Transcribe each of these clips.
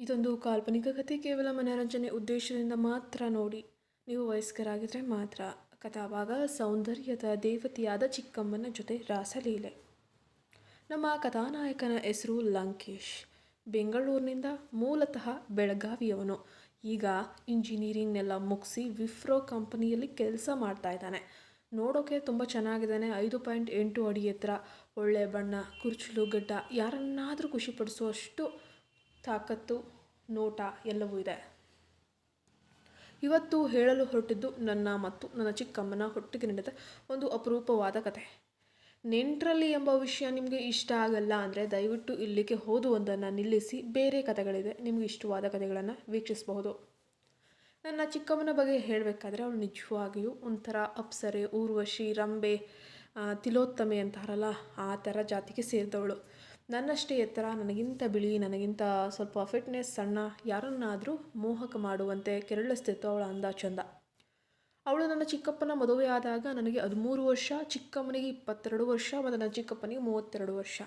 ಇದೊಂದು ಕಾಲ್ಪನಿಕ ಕಥೆ ಕೇವಲ ಮನೋರಂಜನೆ ಉದ್ದೇಶದಿಂದ ಮಾತ್ರ ನೋಡಿ. ನೀವು ವಯಸ್ಕರಾಗಿದ್ದರೆ ಮಾತ್ರ. ಕಥಾಭಾಗ ಸೌಂದರ್ಯದ ದೇವತೆಯಾದ ಚಿಕ್ಕಮ್ಮನ ಜೊತೆ ರಾಸಲೀಲೆ. ನಮ್ಮ ಕಥಾನಾಯಕನ ಹೆಸರು ಲಂಕೇಶ್. ಬೆಂಗಳೂರಿನಿಂದ ಮೂಲತಃ ಬೆಳಗಾವಿಯವನು. ಈಗ ಇಂಜಿನಿಯರಿಂಗ್ನೆಲ್ಲ ಮುಗಿಸಿ ವಿಫ್ರೋ ಕಂಪನಿಯಲ್ಲಿ ಕೆಲಸ ಮಾಡ್ತಾ ಇದ್ದಾನೆ. ನೋಡೋಕೆ ತುಂಬ ಚೆನ್ನಾಗಿದ್ದಾನೆ. ಐದು ಪಾಯಿಂಟ್ ಎಂಟು ಅಡಿ ಎತ್ತರ. ಒಳ್ಳೆ ಬಣ್ಣ, ಕುರ್ಚುಲು ಗಡ್ಡ ಯಾರನ್ನಾದರೂ ಖುಷಿಪಡಿಸುವಷ್ಟು ತಾಕತ್ತು, ನೋಟ ಎಲ್ಲವೂ ಇದೆ. ಇವತ್ತು ಹೇಳಲು ಹೊರಟಿದ್ದು ನನ್ನ ಮತ್ತು ನನ್ನ ಚಿಕ್ಕಮ್ಮನ ಹೊಟ್ಟಿಗೆ ನಡೆದ ಒಂದು ಅಪರೂಪವಾದ ಕತೆ. ನೆಂಟರಲ್ಲಿ ಎಂಬ ವಿಷಯ ನಿಮಗೆ ಇಷ್ಟ ಆಗಲ್ಲ ಅಂದರೆ ದಯವಿಟ್ಟು ಇಲ್ಲಿಗೆ ಓದುವುದನ್ನು ನಿಲ್ಲಿಸಿ ಬೇರೆ ಕಥೆಗಳಿದೆ ನಿಮಗೆ ಇಷ್ಟವಾದ ಕಥೆಗಳನ್ನು ವೀಕ್ಷಿಸಬಹುದು. ನನ್ನ ಚಿಕ್ಕಮ್ಮನ ಬಗ್ಗೆ ಹೇಳಬೇಕಾದ್ರೆ ಅವಳು ನಿಜವಾಗಿಯೂ ಒಂಥರ ಅಪ್ಸರೆ, ಊರ್ವಶಿ, ರಂಬೆ ತಿಲೋತ್ತಮೆ ಅಂತಾರಲ್ಲ, ಆ ಥರ ಜಾತಿಗೆ ಸೇರಿದವಳು. ನನ್ನಷ್ಟೇ ಎತ್ತರ, ನನಗಿಂತ ಬಿಳಿ, ನನಗಿಂತ ಸ್ವಲ್ಪ ಫಿಟ್ನೆಸ್ ಸಣ್ಣ, ಯಾರನ್ನಾದರೂ ಮೋಹಕ ಮಾಡುವಂತೆ ಕೆರಳಿಸ್ತಿತ್ತು ಅವಳ ಅಂದ ಚಂದ. ಅವಳು ನನ್ನ ಚಿಕ್ಕಪ್ಪನ ಮದುವೆ ಆದಾಗ ನನಗೆ ಹದಿಮೂರು ವರ್ಷ, ಚಿಕ್ಕಮ್ಮನಿಗೆ ಇಪ್ಪತ್ತೆರಡು ವರ್ಷ, ಮತ್ತು ನನ್ನ ಚಿಕ್ಕಪ್ಪನಿಗೆ ಮೂವತ್ತೆರಡು ವರ್ಷ.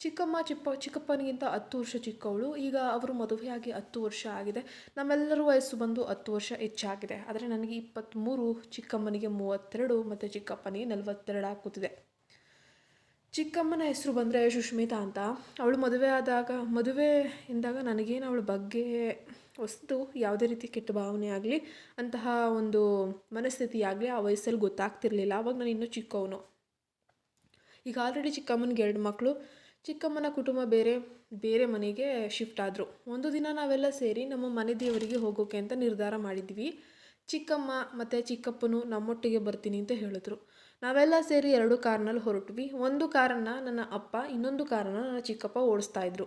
ಚಿಕ್ಕಮ್ಮ ಚಿಪ್ಪ, ಚಿಕ್ಕಪ್ಪನಿಗಿಂತ ಹತ್ತು ವರ್ಷ ಚಿಕ್ಕವಳು. ಈಗ ಅವರು ಮದುವೆಯಾಗಿ ಹತ್ತು ವರ್ಷ ಆಗಿದೆ. ನಮ್ಮೆಲ್ಲರ ವಯಸ್ಸು ಬಂದು ಹತ್ತು ವರ್ಷ ಹೆಚ್ಚಾಗಿದೆ. ಆದರೆ ನನಗೆ ಇಪ್ಪತ್ತ್ಮೂರು, ಚಿಕ್ಕಮ್ಮನಿಗೆ ಮೂವತ್ತೆರಡು, ಮತ್ತು ಚಿಕ್ಕಪ್ಪನಿಗೆ ನಲವತ್ತೆರಡು ಕೂತಿದೆ ಚಿಕ್ಕಮ್ಮನ ಹೆಸರು ಬಂದರೆ ಸುಷ್ಮಿತಾ ಅಂತ. ಅವಳು ಮದುವೆ ಆದಾಗ, ಮದುವೆ ಎಂದಾಗ ನನಗೇನು ಅವಳ ಬಗ್ಗೆ ವಸ್ತು ಯಾವುದೇ ರೀತಿ ಕೆಟ್ಟ ಭಾವನೆ ಆಗಲಿ, ಅಂತಹ ಒಂದು ಮನಸ್ಥಿತಿ ಆಗಲಿ ಆ ವಯಸ್ಸಲ್ಲಿ ಗೊತ್ತಾಗ್ತಿರಲಿಲ್ಲ. ಅವಾಗ ನಾನು ಇನ್ನೂ ಚಿಕ್ಕವನು. ಈಗ ಆಲ್ರೆಡಿ ಚಿಕ್ಕಮ್ಮನಿಗೆ ಎರಡು ಮಕ್ಕಳು. ಚಿಕ್ಕಮ್ಮನ ಕುಟುಂಬ ಬೇರೆ ಬೇರೆ ಮನೆಗೆ ಶಿಫ್ಟ್ ಆದರು. ಒಂದು ದಿನ ನಾವೆಲ್ಲ ಸೇರಿ ನಮ್ಮ ಮನೆ ದೇವರಿಗೆ ಹೋಗೋಕೆ ಅಂತ ನಿರ್ಧಾರ ಮಾಡಿದ್ವಿ. ಚಿಕ್ಕಮ್ಮ ಮತ್ತು ಚಿಕ್ಕಪ್ಪನು ನಮ್ಮೊಟ್ಟಿಗೆ ಬರ್ತೀನಿ ಅಂತ ಹೇಳಿದ್ರು. ನಾವೆಲ್ಲ ಸೇರಿ ಎರಡು ಕಾರ್ನಲ್ಲಿ ಹೊರಟ್ವಿ. ಒಂದು ಕಾರನ್ನ ನನ್ನ ಅಪ್ಪ, ಇನ್ನೊಂದು ಕಾರನ್ನ ನನ್ನ ಚಿಕ್ಕಪ್ಪ ಓಡಿಸ್ತಾ ಇದ್ರು.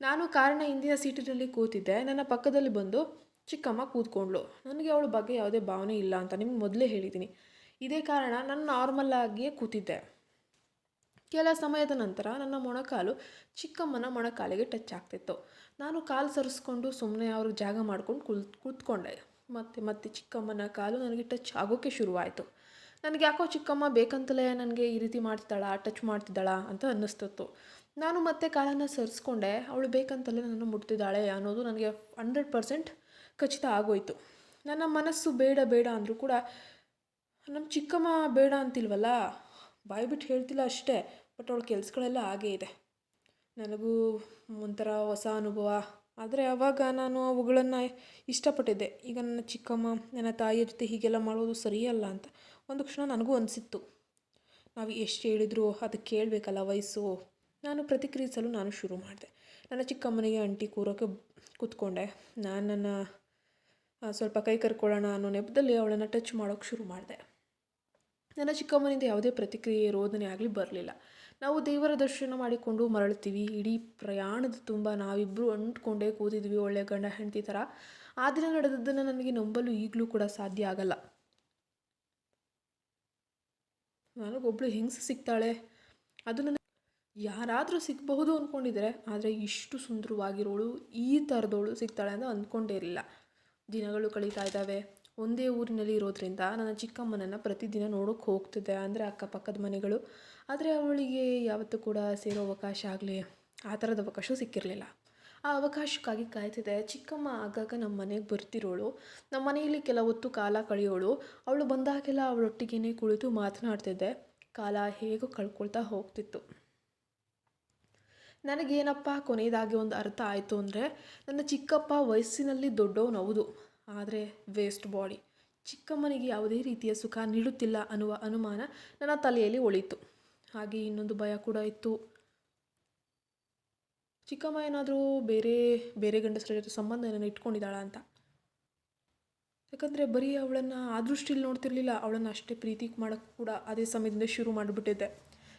ನಾನು ಕಾರಿನ ಹಿಂದಿನ ಸೀಟಿನಲ್ಲಿ ಕೂತಿದ್ದೆ. ನನ್ನ ಪಕ್ಕದಲ್ಲಿ ಬಂದು, ಚಿಕ್ಕಮ್ಮ ಕೂತ್ಕೊಂಡ್ಳು. ನನಗೆ ಅವಳ ಬಗ್ಗೆ ಯಾವುದೇ ಭಾವನೆ ಇಲ್ಲ ಅಂತ ನಿಮ್ಗೆ ಮೊದಲೇ ಹೇಳಿದ್ದೀನಿ ಇದೇ ಕಾರಣ ನಾನು ನಾರ್ಮಲ್ ಆಗಿಯೇ ಕೂತಿದ್ದೆ. ಕೆಲ ಸಮಯದ ನಂತರ ನನ್ನ ಮೊಣಕಾಲು ಚಿಕ್ಕಮ್ಮನ ಮೊಣಕಾಲಿಗೆ ಟಚ್ ಆಗ್ತಿತ್ತು. ನಾನು ಕಾಲು ಸರಿಸ್ಕೊಂಡು ಸುಮ್ಮನೆ ಅವ್ರಿಗೆ ಜಾಗ ಮಾಡ್ಕೊಂಡು ಕುಳ್ ಕೂತ್ಕೊಂಡೆ. ಮತ್ತೆ ಮತ್ತೆ ಚಿಕ್ಕಮ್ಮನ ಕಾಲು ನನಗೆ ಟಚ್ ಆಗೋಕ್ಕೆ ಶುರುವಾಯಿತು. ನನಗೆ ಯಾಕೋ ಚಿಕ್ಕಮ್ಮ ಬೇಕಂತಲೇ ನನಗೆ ಈ ರೀತಿ ಮಾಡ್ತಿದ್ದಾಳ ಟಚ್ ಮಾಡ್ತಿದ್ದಾಳ ಅಂತ ಅನ್ನಿಸ್ತಿತ್ತು. ನಾನು ಮತ್ತೆ ಕಾಲನ್ನು ಸರಿಸ್ಕೊಂಡೆ, ಅವಳು ಬೇಕಂತಲೇ ನನ್ನನ್ನು ಮುಟ್ತಿದ್ದಾಳೆ ಅನ್ನೋದು ನನಗೆ ಹಂಡ್ರೆಡ್ ಪರ್ಸೆಂಟ್ ಖಚಿತ ಆಗೋಯ್ತು. ನನ್ನ ಮನಸ್ಸು ಬೇಡ ಬೇಡ ಅಂದರೂ ಕೂಡ ನಮ್ಮ ಚಿಕ್ಕಮ್ಮ ಬೇಡ ಅಂತಿಲ್ವಲ್ಲ? ಬಾಯಿ ಬಿಟ್ಟು ಹೇಳ್ತಿಲ್ಲ ಅಷ್ಟೇ ಬಟ್ ಅವಳ ಕೆಲಸಗಳೆಲ್ಲ ಹಾಗೇ ಇದೆ. ನನಗೂ ಒಂಥರ ಹೊಸ ಅನುಭವ. ಆದರೆ ಆವಾಗ ನಾನು ಅವುಗಳನ್ನು ಇಷ್ಟಪಟ್ಟಿದ್ದೆ. ಈಗ ನನ್ನ ಚಿಕ್ಕಮ್ಮ, ನನ್ನ ತಾಯಿಯ ಜೊತೆ ಹೀಗೆಲ್ಲ ಮಾಡೋದು ಸರಿಯಲ್ಲ ಅಂತ. ಒಂದು ಕ್ಷಣ ನನಗೂ ಅನಿಸಿತ್ತು. ನಾವು ಎಷ್ಟು ಹೇಳಿದ್ರು ಅದು ಕೇಳಬೇಕಲ್ಲ ವಯಸ್ಸು. ನಾನು ಪ್ರತಿಕ್ರಿಯಿಸಲು ನಾನು ಶುರು ಮಾಡಿದೆ. ನನ್ನ ಚಿಕ್ಕಮ್ಮನಿಗೆ ಅಂಟಿ ಕೂರೋಕೆ ಕೂತ್ಕೊಂಡೆ. ನಾನು ನನ್ನ ಸ್ವಲ್ಪ ಕೈ ಕರ್ಕೊಳ್ಳೋಣ ಅನ್ನೋ ನೆಪದಲ್ಲಿ ಅವಳನ್ನು ಟಚ್ ಮಾಡೋಕ್ಕೆ ಶುರು ಮಾಡಿದೆ. ನನ್ನ ಚಿಕ್ಕಮ್ಮನಿಂದ ಯಾವುದೇ ಪ್ರತಿಕ್ರಿಯೆ, ರೋದನೆ ಆಗಲಿ ಬರಲಿಲ್ಲ. ನಾವು ದೇವರ ದರ್ಶನ ಮಾಡಿಕೊಂಡು ಮರಳ್ತೀವಿ ಇಡೀ ಪ್ರಯಾಣದ ತುಂಬ ನಾವಿಬ್ಬರು ಅಂಟ್ಕೊಂಡೇ ಕೂತಿದ್ವಿ ಒಳ್ಳೆ ಗಂಡ ಹೆಂಡತಿ ಥರ. ಆ ದಿನ ನಡೆದದ್ದನ್ನು ನನಗೆ ನಂಬಲು ಈಗಲೂ ಕೂಡ ಸಾಧ್ಯ ಆಗಲ್ಲ. ನನಗೊಬ್ಳು ಹೆಂಗಸು ಸಿಗ್ತಾಳೆ? ಅದು ನನ್ನ ಯಾರಾದರೂ ಸಿಗಬಹುದು ಅಂದ್ಕೊಂಡಿದ್ರೆ ಆದರೆ ಇಷ್ಟು ಸುಂದರವಾಗಿರೋಳು, ಈ ಥರದವಳು ಸಿಗ್ತಾಳೆ ಅಂತ ಅಂದ್ಕೊಂಡೇ ಇರಲಿಲ್ಲ. ದಿನಗಳು ಕಳೀತಾ ಇದ್ದಾವೆ. ಒಂದೇ ಊರಿನಲ್ಲಿ ಇರೋದ್ರಿಂದ ನನ್ನ ಚಿಕ್ಕಮ್ಮನನ್ನು ಪ್ರತಿದಿನ ನೋಡೋಕೆ ಹೋಗ್ತಿದ್ದೆ, ಅಂದರೆ ಅಕ್ಕಪಕ್ಕದ ಮನೆಗಳು. ಆದರೆ ಅವಳಿಗೆ ಯಾವತ್ತೂ ಕೂಡ ಸೇರೋ ಅವಕಾಶ ಆಗಲಿ, ಆ ಥರದ ಅವಕಾಶ ಸಿಕ್ಕಿರಲಿಲ್ಲ. ಆ ಅವಕಾಶಕ್ಕಾಗಿ ಕಾಯ್ತಿದ್ದೆ ಚಿಕ್ಕಮ್ಮ ಆಗಾಗ ನಮ್ಮ ಮನೆಗೆ ಬರ್ತಿರೋಳು. ನಮ್ಮ ಮನೆಯಲ್ಲಿ ಕೆಲ ಹೊತ್ತು ಕಾಲ ಕಳೆಯೋಳು. ಅವಳು ಬಂದಾಗೆಲ್ಲ ಅವಳೊಟ್ಟಿಗೇನೆ ಕುಳಿತು ಮಾತನಾಡ್ತಿದ್ದೆ. ಕಾಲ ಹೇಗೋ ಕಳ್ಕೊಳ್ತಾ ಹೋಗ್ತಿತ್ತು. ನನಗೇನಪ್ಪ ಕೊನೆಯದಾಗಿ ಒಂದು ಅರ್ಥ ಆಯಿತು ಅಂದರೆ, ನನ್ನ ಚಿಕ್ಕಪ್ಪ ವಯಸ್ಸಿನಲ್ಲಿ ದೊಡ್ಡವನು ಹೌದು. ಆದರೆ ವೇಸ್ಟ್ ಬಾಡಿ. ಚಿಕ್ಕಮ್ಮನಿಗೆ ಯಾವುದೇ ರೀತಿಯ ಸುಖ ನೀಡುತ್ತಿಲ್ಲ ಅನ್ನುವ ಅನುಮಾನ ನನ್ನ ತಲೆಯಲ್ಲಿ ಒಳಿತು. ಹಾಗೆ ಇನ್ನೊಂದು ಭಯ ಕೂಡ ಇತ್ತು. ಚಿಕ್ಕಮ್ಮ ಏನಾದರೂ ಬೇರೆ ಬೇರೆ ಗಂಡಸರ ಜೊತೆ ಸಂಬಂಧ ಏನಾದ್ರು ಇಟ್ಕೊಂಡಿದ್ದಾಳ ಅಂತ. ಯಾಕಂದರೆ ಬರೀ ಅವಳನ್ನು ಆ ದೃಷ್ಟಿಲಿ ನೋಡ್ತಿರ್ಲಿಲ್ಲ, ಅವಳನ್ನು ಅಷ್ಟೇ ಪ್ರೀತಿ ಮಾಡೋಕ್ಕೆ ಕೂಡ ಅದೇ ಸಮಯದಿಂದ ಶುರು ಮಾಡಿಬಿಟ್ಟಿದ್ದೆ.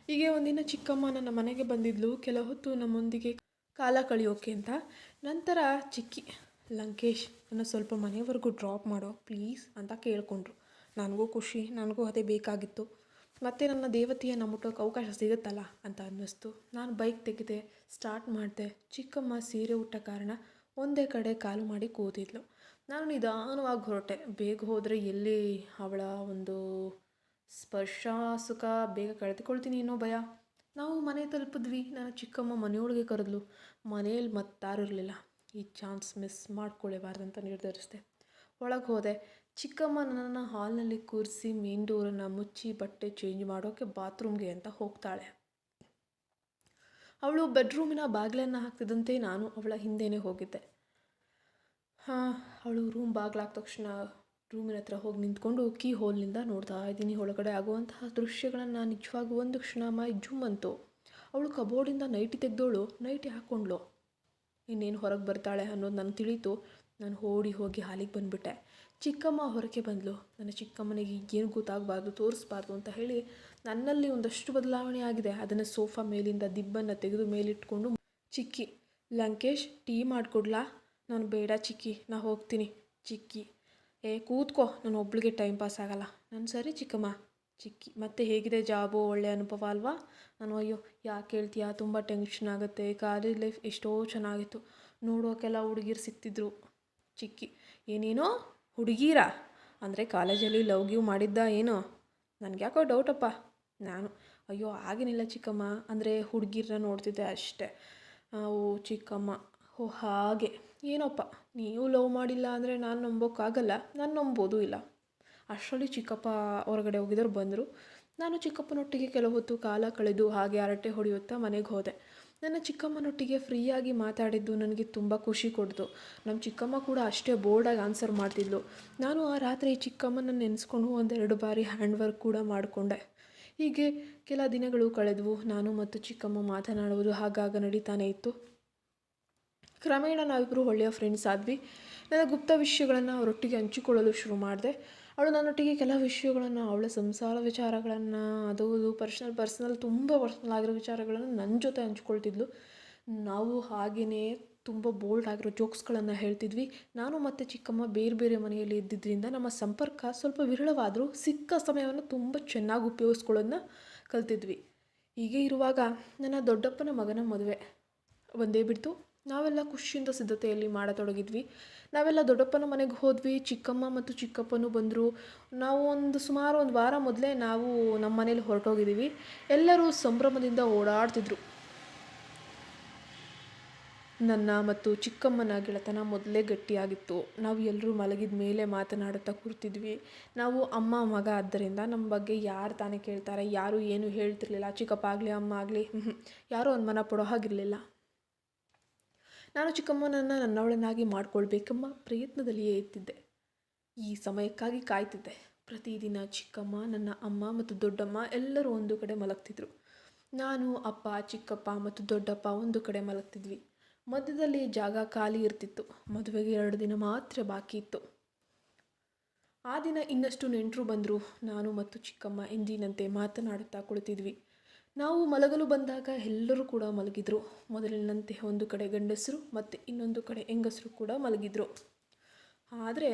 ಹೀಗೆ ಒಂದಿನ ಚಿಕ್ಕಮ್ಮ ನನ್ನ ಮನೆಗೆ ಬಂದಿದ್ಲು, ಕೆಲ ಹೊತ್ತು ನಮ್ಮೊಂದಿಗೆ ಕಾಲ ಕಳೆಯೋಕೆ ಅಂತ. ನಂತರ ಚಿಕ್ಕಿ, ಲಂಕೇಶ್, ನನ್ನ ಸ್ವಲ್ಪ ಮನೆಯವರೆಗೂ ಡ್ರಾಪ್ ಮಾಡೋ ಪ್ಲೀಸ್ ಅಂತ ಕೇಳಿಕೊಂಡ್ರು. ನನಗೂ ಖುಷಿ, ನನಗೂ ಅದೇ ಬೇಕಾಗಿತ್ತು. ಮತ್ತೆ ನನ್ನ ದೇವತೆಯನ್ನು ಮುಟ್ಟೋಕೆ ಅವಕಾಶ ಸಿಗುತ್ತಲ್ಲ ಅಂತ ಅನ್ನಿಸ್ತು. ನಾನು ಬೈಕ್ ತೆಗೆದೆ ಸ್ಟಾರ್ಟ್ ಮಾಡಿದೆ. ಚಿಕ್ಕಮ್ಮ ಸೀರೆ ಉಟ್ಟ ಕಾರಣ ಒಂದೇ ಕಡೆ ಕಾಲು ಮಾಡಿ ಕೂತಿದ್ಲು. ನಾನು ನಿಧಾನವಾಗಿ ಹೊರಟೆ. ಬೇಗ ಹೋದರೆ ಎಲ್ಲಿ ಅವಳ ಒಂದು ಸ್ಪರ್ಶ ಸುಖ, ಬೇಗ ಕಳೆದುಕೊಳ್ತೀನಿ ಅನ್ನೋ ಭಯ. ನಾವು ಮನೆ ತಲುಪಿದ್ವಿ. ನಾನು ಚಿಕ್ಕಮ್ಮ ಮನೆಯೊಳಗೆ ಕರೆದ್ಲು. ಮನೆಯಲ್ಲಿ ಮತ್ತಾರು ಇರಲಿಲ್ಲ. ಈ ಚಾನ್ಸ್ ಮಿಸ್ ಮಾಡ್ಕೊಳ್ಳೇಬಾರ್ದಂತ ನಿರ್ಧರಿಸಿದೆ. ಒಳಗೆ ಹೋದೆ. ಚಿಕ್ಕಮ್ಮ ನನ್ನನ್ನು ಹಾಲ್ನಲ್ಲಿ ಕೂರಿಸಿ ಮೇನ್ ಡೋರನ್ನು ಮುಚ್ಚಿ ಬಟ್ಟೆ ಚೇಂಜ್ ಮಾಡೋಕ್ಕೆ ಬಾತ್ರೂಮ್ಗೆ ಅಂತ ಹೋಗ್ತಾಳೆ. ಅವಳು ಬೆಡ್ರೂಮಿನ ಬಾಗಿಲನ್ನು ಹಾಕ್ತಿದ್ದಂತೆ ನಾನು ಅವಳ ಹಿಂದೆಯೇ ಹೋಗಿದ್ದೆ. ಹಾಂ, ಅವಳು ರೂಮ್ ಬಾಗಿಲಾದ ತಕ್ಷಣ ರೂಮಿನ ಹತ್ರ ಹೋಗಿ ನಿಂತ್ಕೊಂಡು ಕೀ ಹೋಲ್ನಿಂದ ನೋಡ್ತಾ ಇದ್ದೀನಿ. ಒಳಗಡೆ ಆಗುವಂತಹ ದೃಶ್ಯಗಳನ್ನು ನಿಜವಾಗಿ ಒಂದು ಕ್ಷಣ ಮೈ ಜುಮ್ ಅಂತು. ಅವಳು ಕಬೋರ್ಡಿಂದ ನೈಟಿ ತೆಗೆದೋಳು ನೈಟಿ ಹಾಕ್ಕೊಂಡ್ಳು ಇನ್ನೇನು ಹೊರಗೆ ಬರ್ತಾಳೆ ಅನ್ನೋದು ನನಗೆ ತಿಳಿತು. ನಾನು ಓಡಿ ಹೋಗಿ ಹಾಲಿಗೆ ಬಂದುಬಿಟ್ಟೆ. ಚಿಕ್ಕಮ್ಮ ಹೊರಗೆ ಬಂದಳು ನನ್ನ ಚಿಕ್ಕಮ್ಮನಿಗೆ ಏನು ಗೊತ್ತಾಗಬಾರ್ದು, ತೋರಿಸ್ಬಾರ್ದು ಅಂತ ಹೇಳಿ ನನ್ನಲ್ಲಿ ಒಂದಷ್ಟು ಬದಲಾವಣೆ ಆಗಿದೆ. ಅದನ್ನು ಸೋಫಾ ಮೇಲಿಂದ ದಿಬ್ಬನ್ನು ತೆಗೆದು ಮೇಲಿಟ್ಕೊಂಡು ಚಿಕ್ಕಿ, ಲಂಕೇಶ್, ಟೀ ಮಾಡಿಕೊಡ್ಲಾ? ನಾನು ಬೇಡ ಚಿಕ್ಕಿ, ನಾ ಹೋಗ್ತೀನಿ. ಚಿಕ್ಕಿ, ಏ, ಕೂತ್ಕೋ, ನಾನು ಒಬ್ಳಿಗೆ ಟೈಮ್ ಪಾಸ್ ಆಗಲ್ಲ. ನಾನು ಸರಿ ಚಿಕ್ಕಮ್ಮ. ಚಿಕ್ಕಿ, ಮತ್ತೆ ಹೇಗಿದೆ ಜಾಬು? ಒಳ್ಳೆ ಅನುಭವ ಅಲ್ವಾ? ನಾನು ಅಯ್ಯೋ, ಯಾಕೆ ಹೇಳ್ತೀಯಾ ತುಂಬ ಟೆನ್ಷನ್ ಆಗುತ್ತೆ. ಕಾಲೇಜ್ ಲೈಫ್ ಎಷ್ಟೋ ಚೆನ್ನಾಗಿತ್ತು. ನೋಡೋಕೆಲ್ಲ ಹುಡುಗಿರು ಸಿಕ್ತಿದ್ರು. ಚಿಕ್ಕಿ, ಏನೇನೋ ಹುಡುಗೀರ? ಅಂದರೆ ಕಾಲೇಜಲ್ಲಿ ಲವ್ ಗಿವ್ ಮಾಡಿದ್ದ ಏನೋ? ನನಗೆ ಯಾಕೋ ಡೌಟಪ್ಪ. ನಾನು, ಅಯ್ಯೋ, ಆಗೇನಿಲ್ಲ ಚಿಕ್ಕಮ್ಮ. ಅಂದರೆ ಹುಡುಗಿರನ್ನ ನೋಡ್ತಿದ್ದೆ ಅಷ್ಟೇ. ಓ ಚಿಕ್ಕಮ್ಮ. ಓ, ಹಾಗೆ. ಏನೋಪ್ಪ, ನೀವು ಲವ್ ಮಾಡಿಲ್ಲ ಅಂದರೆ ನಾನು ನಂಬೋಕ್ಕಾಗಲ್ಲ. ನಾನು ನಂಬೋದು ಇಲ್ಲ. ಅಷ್ಟರಲ್ಲಿ ಚಿಕ್ಕಪ್ಪ ಹೊರಗಡೆ ಹೋಗಿದ್ರು ಬಂದರು. ನಾನು ಚಿಕ್ಕಪ್ಪನೊಟ್ಟಿಗೆ ಕೆಲವು ಹೊತ್ತು ಕಾಲ ಕಳೆದು ಹಾಗೆ ಹರಟೆ ಹೊಡೆಯುತ್ತಾ ಮನೆಗೆ ಹೋದೆ. ನನ್ನ ಚಿಕ್ಕಮ್ಮನೊಟ್ಟಿಗೆ ಫ್ರೀಯಾಗಿ ಮಾತಾಡಿದ್ದು ನನಗೆ ತುಂಬ ಖುಷಿ ಕೊಡ್ತು. ನಮ್ಮ ಚಿಕ್ಕಮ್ಮ ಕೂಡ ಅಷ್ಟೇ ಬೋರ್ಡಾಗಿ ಆನ್ಸರ್ ಮಾಡ್ತಿದ್ಲು. ನಾನು ಆ ರಾತ್ರಿ ಚಿಕ್ಕಮ್ಮನ ನೆನೆಸ್ಕೊಂಡು ಒಂದೆರಡು ಬಾರಿ ಹ್ಯಾಂಡ್ ವರ್ಕ್ ಕೂಡ ಮಾಡಿಕೊಂಡೆ. ಹೀಗೆ ಕೆಲ ದಿನಗಳು ಕಳೆದವು. ನಾನು ಮತ್ತು ಚಿಕ್ಕಮ್ಮ ಮಾತನಾಡುವುದು ಹಾಗಾಗ ನಡೀತಾನೆ ಇತ್ತು. ಕ್ರಮೇಣ ನಾವಿಬ್ಬರು ಒಳ್ಳೆಯ ಫ್ರೆಂಡ್ಸ್ ಆದ್ವಿ. ನನ್ನ ಗುಪ್ತ ವಿಷಯಗಳನ್ನು ಅವರೊಟ್ಟಿಗೆ ಹಂಚಿಕೊಳ್ಳಲು ಶುರು ಮಾಡಿದೆ. ಅವಳು ನನ್ನೊಟ್ಟಿಗೆ ಕೆಲವು ವಿಷಯಗಳನ್ನು, ಅವಳ ಸಂಸಾರ ವಿಚಾರಗಳನ್ನು, ಅದು ಅದು ಪರ್ಸ್ನಲ್ ಪರ್ಸ್ನಲ್ ತುಂಬ ಪರ್ಸ್ನಲ್ ಆಗಿರೋ ವಿಚಾರಗಳನ್ನು ನನ್ನ ಜೊತೆ ಹಂಚ್ಕೊಳ್ತಿದ್ಲು. ನಾವು ಹಾಗೆಯೇ ತುಂಬ ಬೋಲ್ಡ್ ಆಗಿರೋ ಜೋಕ್ಸ್ಗಳನ್ನು ಹೇಳ್ತಿದ್ವಿ. ನಾನು ಮತ್ತು ಚಿಕ್ಕಮ್ಮ ಬೇರೆ ಬೇರೆ ಮನೆಯಲ್ಲಿ ಇದ್ದಿದ್ದರಿಂದ ನಮ್ಮ ಸಂಪರ್ಕ ಸ್ವಲ್ಪ ವಿರಳವಾದರೂ ಸಿಕ್ಕ ಸಮಯವನ್ನು ತುಂಬ ಚೆನ್ನಾಗಿ ಉಪಯೋಗಿಸ್ಕೊಳ್ಳೋದನ್ನ ಕಲ್ತಿದ್ವಿ. ಹೀಗೆ ಇರುವಾಗ ನನ್ನ ದೊಡ್ಡಪ್ಪನ ಮಗನ ಮದುವೆ ಒಂದೇ ಬಿಡ್ತು. ನಾವೆಲ್ಲ ಖುಷಿಯಿಂದ ಸಿದ್ಧತೆಯಲ್ಲಿ ಮಾಡತೊಡಗಿದ್ವಿ. ನಾವೆಲ್ಲ ದೊಡ್ಡಪ್ಪನ ಮನೆಗೆ ಹೋದ್ವಿ, ಚಿಕ್ಕಮ್ಮ ಮತ್ತು ಚಿಕ್ಕಪ್ಪನೂ ಬಂದರು. ನಾವು ಒಂದು ಸುಮಾರು ಒಂದು ವಾರ ಮೊದಲೇ ನಾವು ನಮ್ಮ ಮನೇಲಿ ಹೊರಟೋಗಿದ್ದೀವಿ. ಎಲ್ಲರೂ ಸಂಭ್ರಮದಿಂದ ಓಡಾಡ್ತಿದ್ರು. ನನ್ನ ಮತ್ತು ಚಿಕ್ಕಮ್ಮನ ಗೆಳೆತನ ಮೊದಲೇ ಗಟ್ಟಿಯಾಗಿತ್ತು. ನಾವು ಎಲ್ಲರೂ ಮಲಗಿದ ಮೇಲೆ ಮಾತನಾಡುತ್ತಾ ಕೂರ್ತಿದ್ವಿ. ನಾವು ಅಮ್ಮ, ಮಗ ಆದ್ದರಿಂದ ನಮ್ಮ ಬಗ್ಗೆ ಯಾರು ತಾನೇ ಕೇಳ್ತಾರೆ, ಯಾರು ಏನು ಹೇಳ್ತಿರ್ಲಿಲ್ಲ, ಚಿಕ್ಕಪ್ಪ ಆಗಲಿ, ಅಮ್ಮ ಆಗಲಿ ಯಾರೂ ಅನುಮಾನ ಪಡೋ ಹಾಗಿರಲಿಲ್ಲ. ನಾನು ಚಿಕ್ಕಮ್ಮನನ್ನು ನನ್ನವಳನ್ನಾಗಿ ಮಾಡಿಕೊಳ್ಬೇಕೆಂಬ ಪ್ರಯತ್ನದಲ್ಲಿಯೇ ಇತ್ತಿದ್ದೆ ಈ ಸಮಯಕ್ಕಾಗಿ ಕಾಯ್ತಿದ್ದೆ. ಪ್ರತಿದಿನ ಚಿಕ್ಕಮ್ಮ, ನನ್ನ ಅಮ್ಮ ಮತ್ತು ದೊಡ್ಡಮ್ಮ ಎಲ್ಲರೂ ಒಂದು ಕಡೆ ಮಲಗ್ತಿದ್ರು. ನಾನು, ಅಪ್ಪ, ಚಿಕ್ಕಪ್ಪ ಮತ್ತು ದೊಡ್ಡಪ್ಪ ಒಂದು ಕಡೆ ಮಲಗ್ತಿದ್ವಿ. ಮಧ್ಯದಲ್ಲಿ ಜಾಗ ಖಾಲಿ ಇರ್ತಿತ್ತು. ಮದುವೆಗೆ ಎರಡು ದಿನ ಮಾತ್ರ ಬಾಕಿ ಇತ್ತು. ಆ ದಿನ ಇನ್ನಷ್ಟು ನೆಂಟರು ಬಂದರು. ನಾನು ಮತ್ತು ಚಿಕ್ಕಮ್ಮ ಎಂದಿನಂತೆ ಮಾತನಾಡುತ್ತಾ ಕುಳಿತಿದ್ವಿ. ನಾವು ಮಲಗಲು ಬಂದಾಗ ಎಲ್ಲರೂ ಕೂಡ ಮಲಗಿದ್ರು. ಮೊದಲಿನಂತೆ ಒಂದು ಕಡೆ ಗಂಡಸರು ಮತ್ತು ಇನ್ನೊಂದು ಕಡೆ ಹೆಂಗಸರು ಕೂಡ ಮಲಗಿದ್ರು. ಆದರೆ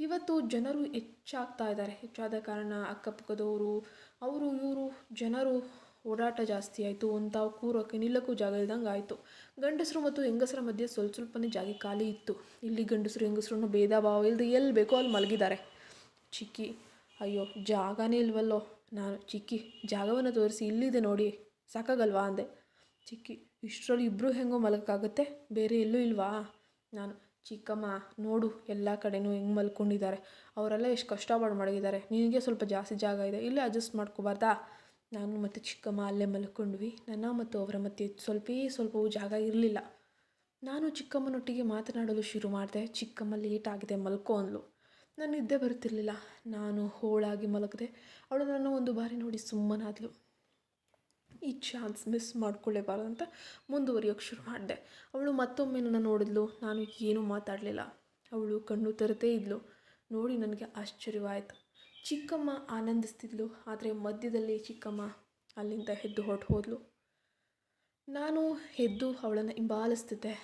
ಇವತ್ತು ಜನರು ಹೆಚ್ಚಾಗ್ತಾ ಇದ್ದಾರೆ. ಹೆಚ್ಚಾದ ಕಾರಣ ಅಕ್ಕಪಕ್ಕದವರು, ಅವರು, ಇವರು ಜನರು ಓಡಾಟ ಜಾಸ್ತಿ ಆಯಿತು. ಒಂದು ತಾವು ಕೂರೋಕ್ಕೆ ನಿಲ್ಲಕ್ಕೂ ಜಾಗ ಇಲ್ದಂಗೆ ಆಯಿತು. ಗಂಡಸರು ಮತ್ತು ಹೆಂಗಸರ ಮಧ್ಯೆ ಸ್ವಲ್ಪ ಸ್ವಲ್ಪನೇ ಜಾಗ ಖಾಲಿ ಇತ್ತು. ಇಲ್ಲಿ ಗಂಡಸರು ಹೆಂಗಸರನ್ನು ಭೇದ ಭಾವ ಇಲ್ಲದೆ ಎಲ್ಲಿ ಬೇಕೋ ಅಲ್ಲಿ ಮಲಗಿದ್ದಾರೆ. ಚಿಕ್ಕಿ, ಅಯ್ಯೋ, ಜಾಗನೇ ಇಲ್ವಲ್ಲೋ. ನಾನು, ಚಿಕ್ಕಿ, ಜಾಗವನ್ನು ತೋರಿಸಿ ಇಲ್ಲಿದೆ ನೋಡಿ, ಸಾಕಾಗಲ್ವಾ? ಅಂದೆ. ಚಿಕ್ಕಿ, ಇಷ್ಟರಲ್ಲಿ ಇಬ್ಬರೂ ಹೆಂಗೋ ಮಲಗೋಕ್ಕಾಗುತ್ತೆ ಬೇರೆ ಎಲ್ಲೂ ಇಲ್ವಾ? ನಾನು, ಚಿಕ್ಕಮ್ಮ, ನೋಡು, ಎಲ್ಲ ಕಡೆನೂ ಹೆಂಗೆ ಮಲ್ಕೊಂಡಿದ್ದಾರೆ. ಅವರೆಲ್ಲ ಎಷ್ಟು ಕಷ್ಟಪಟ್ಟು ಮಾಡಿದ್ದಾರೆ ನಿನಗೆ ಸ್ವಲ್ಪ ಜಾಸ್ತಿ ಜಾಗ ಇದೆ. ಇಲ್ಲೇ ಅಡ್ಜಸ್ಟ್ ಮಾಡ್ಕೋಬಾರ್ದಾ? ನಾನು ಮತ್ತು, ಚಿಕ್ಕಮ್ಮ, ಅಲ್ಲೇ ಮಲ್ಕೊಂಡ್ವಿ. ನನ್ನ ಮತ್ತು ಅವರ ಮಧ್ಯೆ ಸ್ವಲ್ಪೇ ಸ್ವಲ್ಪವೂ ಜಾಗ ಇರಲಿಲ್ಲ. ನಾನು ಚಿಕ್ಕಮ್ಮನೊಟ್ಟಿಗೆ ಮಾತನಾಡಲು ಶುರು ಮಾಡಿದೆ. ಚಿಕ್ಕಮ್ಮ ಲೇಟ್ ಆಗಿದೆ, ಮಲ್ಕೋ, ಅಂದ್ಲು. ನಾನು ನಿದ್ದೆ ಬರುತ್ತಿರಲಿಲ್ಲ. ನಾನು ಹೋಳಾಗಿ ಮಲಗಿದೆ ಅವಳು ನನ್ನ ಒಂದು ಬಾರಿ ನೋಡಿ ಸುಮ್ಮನಾದಳು ಈ ಚಾನ್ಸ್ ಮಿಸ್ ಮಾಡ್ಕೊಳ್ಳೇಬಾರ್ದು ಅಂತ ಮುಂದುವರಿಯೋಕ್ಕೆ ಶುರು ಮಾಡಿದೆ. ಅವಳು ಮತ್ತೊಮ್ಮೆ ನನ್ನ ನೋಡಿದ್ಲು. ನಾನು ಏನೂ ಮಾತಾಡಲಿಲ್ಲ. ಅವಳು ಕಣ್ಣು ತರದೇ ಇದ್ಲು. ನೋಡಿ ನನಗೆ ಆಶ್ಚರ್ಯವಾಯಿತು. ಚಿಕ್ಕಮ್ಮ ಆನಂದಿಸ್ತಿದ್ಲು, ಆದರೆ ಮಧ್ಯದಲ್ಲಿ ಚಿಕ್ಕಮ್ಮ ಅಲ್ಲಿಂದ ಎದ್ದು ಹೊರಟು ಹೋದ್ಲು. ನಾನು ಎದ್ದು ಅವಳನ್ನು ಹಿಂಬಾಲಿಸ್ತಿದ್ದೆ.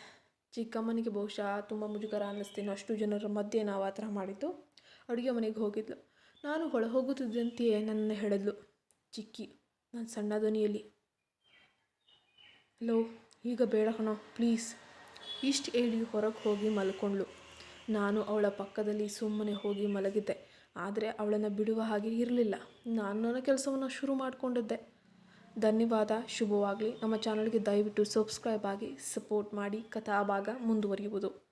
ಚಿಕ್ಕಮ್ಮನಿಗೆ ಬಹುಶಃ ತುಂಬ ಮುಜುಗರ ಅನ್ನಿಸ್ತೇನೋ ಅಷ್ಟು ಜನರ ಮಧ್ಯೆ ನಾವು ಆ ಥರ ಮಾಡಿದ್ದು. ಅಡುಗೆ ಮನೆಗೆ ಹೋಗಿದ್ಲು. ನಾನು ಒಳ ಹೋಗುತ್ತಿದ್ದಂತೆಯೇ ನನ್ನ ಹೇಳಿದ್ಲು ಚಿಕ್ಕಿ ನಾನು ಸಣ್ಣ ಧ್ವನಿಯಲ್ಲಿ ಲೋ ಈಗ ಬೇಡ ಹಣ ಪ್ಲೀಸ್. ಇಷ್ಟು ಹೇಳಿ ಹೊರಗೆ ಹೋಗಿ ಮಲ್ಕೊಂಡ್ಳು. ನಾನು ಅವಳ ಪಕ್ಕದಲ್ಲಿ ಸುಮ್ಮನೆ ಹೋಗಿ ಮಲಗಿದ್ದೆ. ಆದರೆ ಅವಳನ್ನು ಬಿಡುವ ಹಾಗೆ ಇರಲಿಲ್ಲ. ನಾನು ನನ್ನ ಕೆಲಸವನ್ನು ಶುರು ಮಾಡಿಕೊಂಡಿದ್ದೆ. ಧನ್ಯವಾದ, ಶುಭವಾಗಲಿ. ನಮ್ಮ ಚಾನಲ್ಗೆ ದಯವಿಟ್ಟು ಸಬ್ಸ್ಕ್ರೈಬ್ ಆಗಿ, ಸಪೋರ್ಟ್ ಮಾಡಿ. ಕಥಾಭಾಗ ಮುಂದುವರಿಯುವುದು.